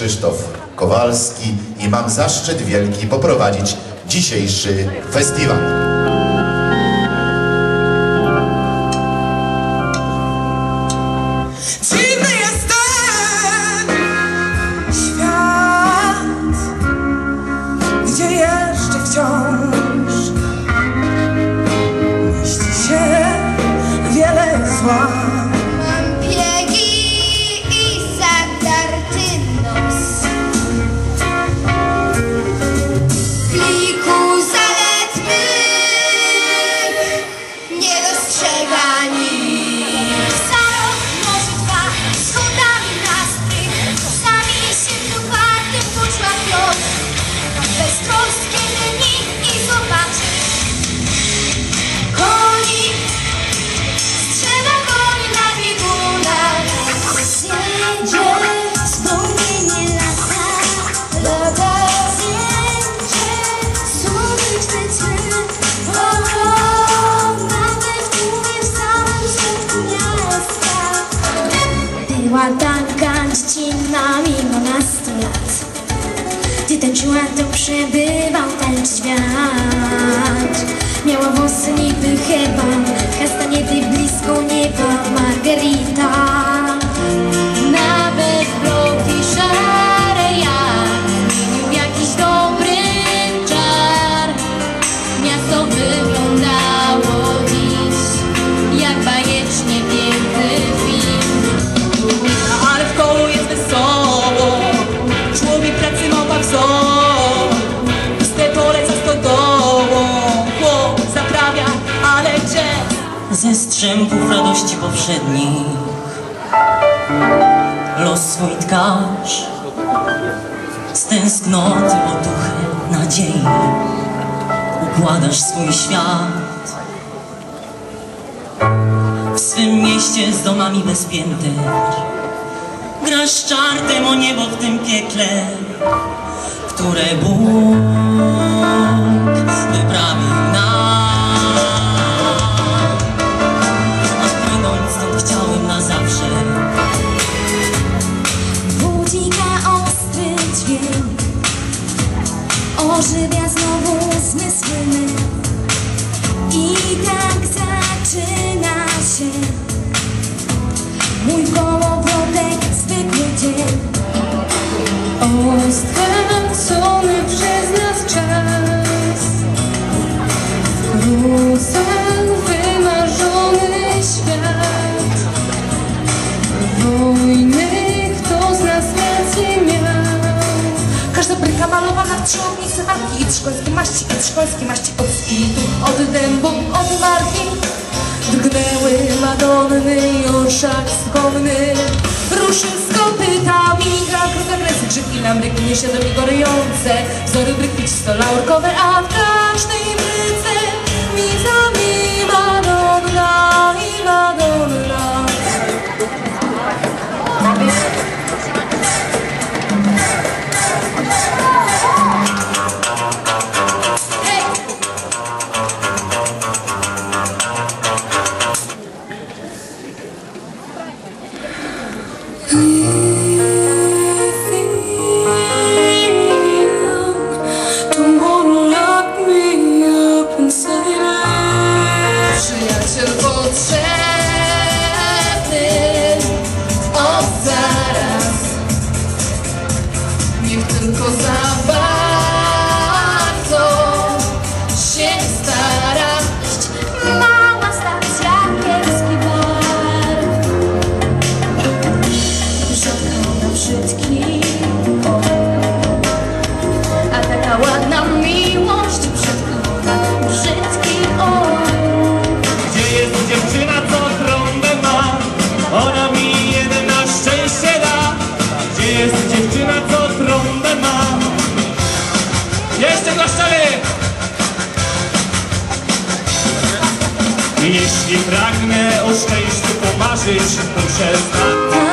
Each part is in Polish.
Krzysztof Kowalski i mam zaszczyt wielki poprowadzić dzisiejszy festiwal. Tańczyła, to przebywał ten świat. Miała włosy niby chyba Kastaniety blisko nieba Margarita strzępów radości powszednich. Los swój tkasz, z tęsknoty otuchy nadziei. Układasz swój świat w swym mieście z domami bez pięter. Grasz czartem o niebo w tym piekle, które Bóg wyprawił Ożywia znowu zmysły. My I tak zaczyna się Mój kołowrotek zwykły dzień. Stracony przez nas czas. Rusał wymarzony świat. Wojny kto z nas rację miał? Każda bryka malowana w trzy I trzkońskie maści, i trzkońskie maści Od skitu, od dębu, od marki. Drgnęły Madonny i orszak skomny Ruszy z kopytami Gra krótka kresy, grzybki na mryku Nieświadomie gorejące Wzory bryki czysto laurkowe A w każdej bryce Niech tylko za chestnut.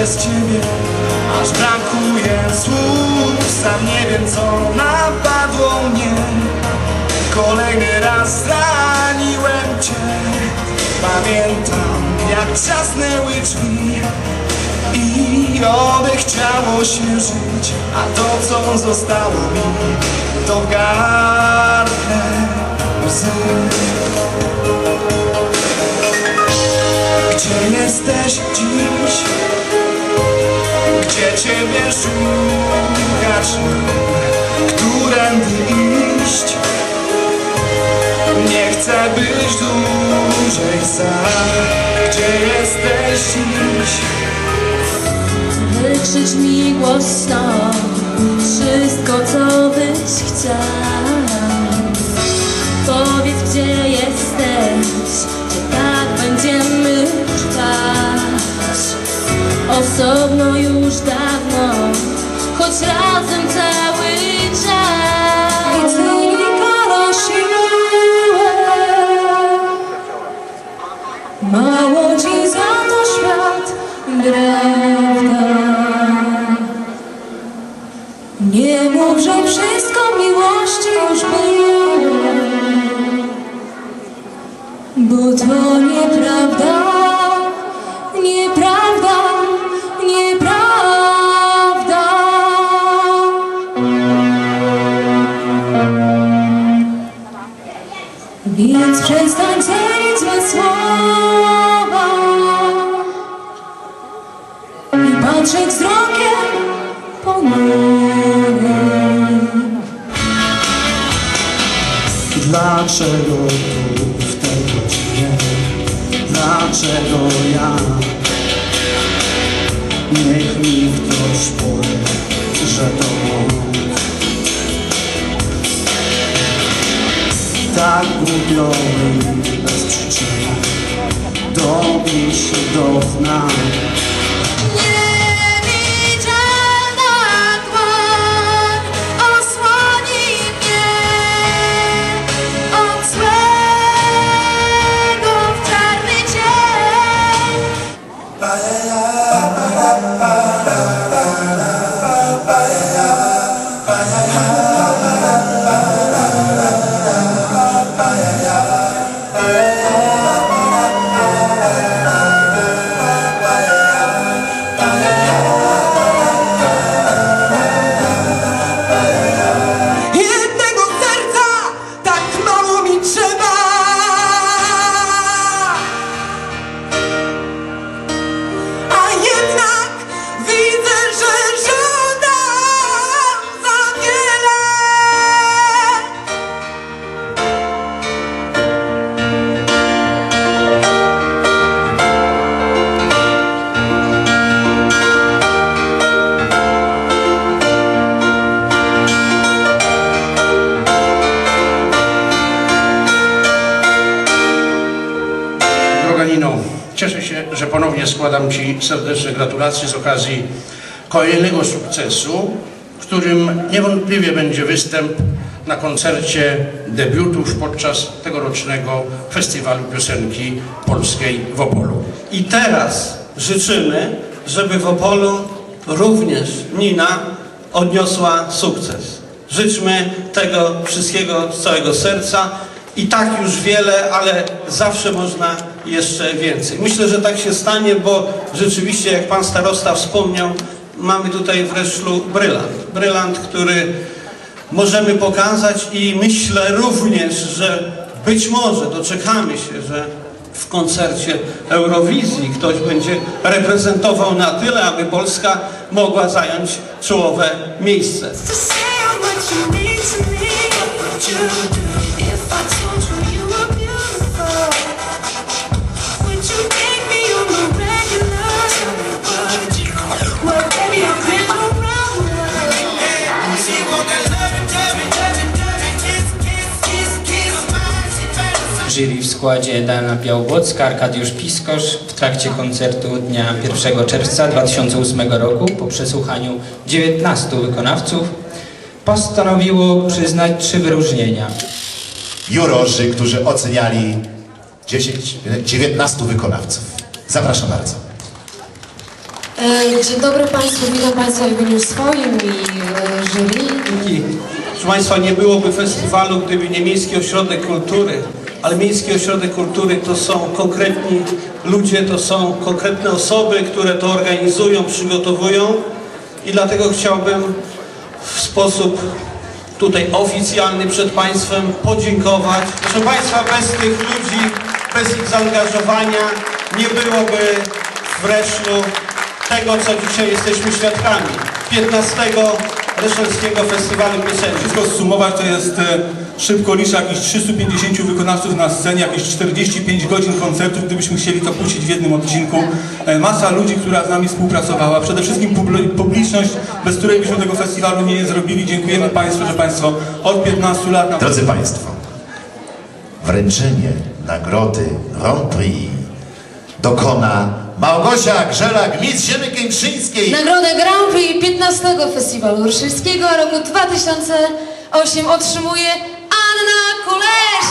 Bez ciebie. Aż brakuje słów Sam nie wiem co napadło mnie. Kolejny raz zraniłem cię. Pamiętam jak trzasnęły drzwi I odechciało się żyć A to co zostało mi To w gardle łzy. Gdzie jesteś dziś? Gdzie Ciebie szukać? Którędy iść? Nie chcę być dłużej sam Gdzie jesteś dziś? Wykrzycz mi głośno wszystko, co byś chciał. Bo to nieprawda, nieprawda, nieprawda. Więc przestań cenić złe słowa i patrzeć wzrokiem ponurym. Dlaczego Dlaczego ja? Niech mi ktoś powie, że to on. Tak gubiony bez przyczyny Dobił się do dna składam Ci serdeczne gratulacje z okazji kolejnego sukcesu, którym niewątpliwie będzie występ na koncercie debiutów podczas tegorocznego Festiwalu Piosenki Polskiej w Opolu. I teraz życzymy, żeby w Opolu również Nina odniosła sukces. Życzmy tego wszystkiego z całego serca i tak już wiele, ale zawsze można jeszcze więcej. Myślę, że tak się stanie, bo rzeczywiście, jak pan starosta wspomniał, mamy tutaj w Reszlu brylant. Brylant, który możemy pokazać i myślę również, że być może doczekamy się, że w koncercie Eurowizji ktoś będzie reprezentował na tyle, aby Polska mogła zająć czołowe miejsce. Jury w składzie Dana Białobłocka, Arkadiusz Piskosz w trakcie koncertu dnia 1 czerwca 2008 roku po przesłuchaniu 19 wykonawców postanowiło przyznać trzy wyróżnienia. Jurorzy, którzy oceniali 10, 19 wykonawców. Zapraszam bardzo. E, Dzień dobry Państwu, witam Państwa w imieniu swoim i e, jury. Proszę Państwa, nie byłoby festiwalu, gdyby nie Miejski Ośrodek Kultury. Ale Miejski Ośrodek Kultury to są konkretni ludzie, to są konkretne osoby, które to organizują, przygotowują. I dlatego chciałbym w sposób tutaj oficjalny przed Państwem podziękować. Proszę Państwa, bez tych ludzi, bez ich zaangażowania nie byłoby w Reszlu tego, co dzisiaj jesteśmy świadkami. 15 Reszelskiego Festiwalu Piosenki. Wszystko zsumować to jest e, szybko liczę jakieś 350 wykonawców na scenie, jakieś 45 godzin koncertów, gdybyśmy chcieli to puścić w jednym odcinku. E, Masa ludzi, która z nami współpracowała. Przede wszystkim publi- publiczność, bez której byśmy tego festiwalu nie zrobili. Dziękujemy Państwu, że Państwo od 15 lat... Na... Drodzy Państwo, wręczenie nagrody Grand Prix dokona Małgosia Grzela Gmit Ziemi Kękrzyńskiej. Nagrodę Grand Prix 15 Festiwalu Ryszylskiego roku 2008 otrzymuje Anna Kulesza!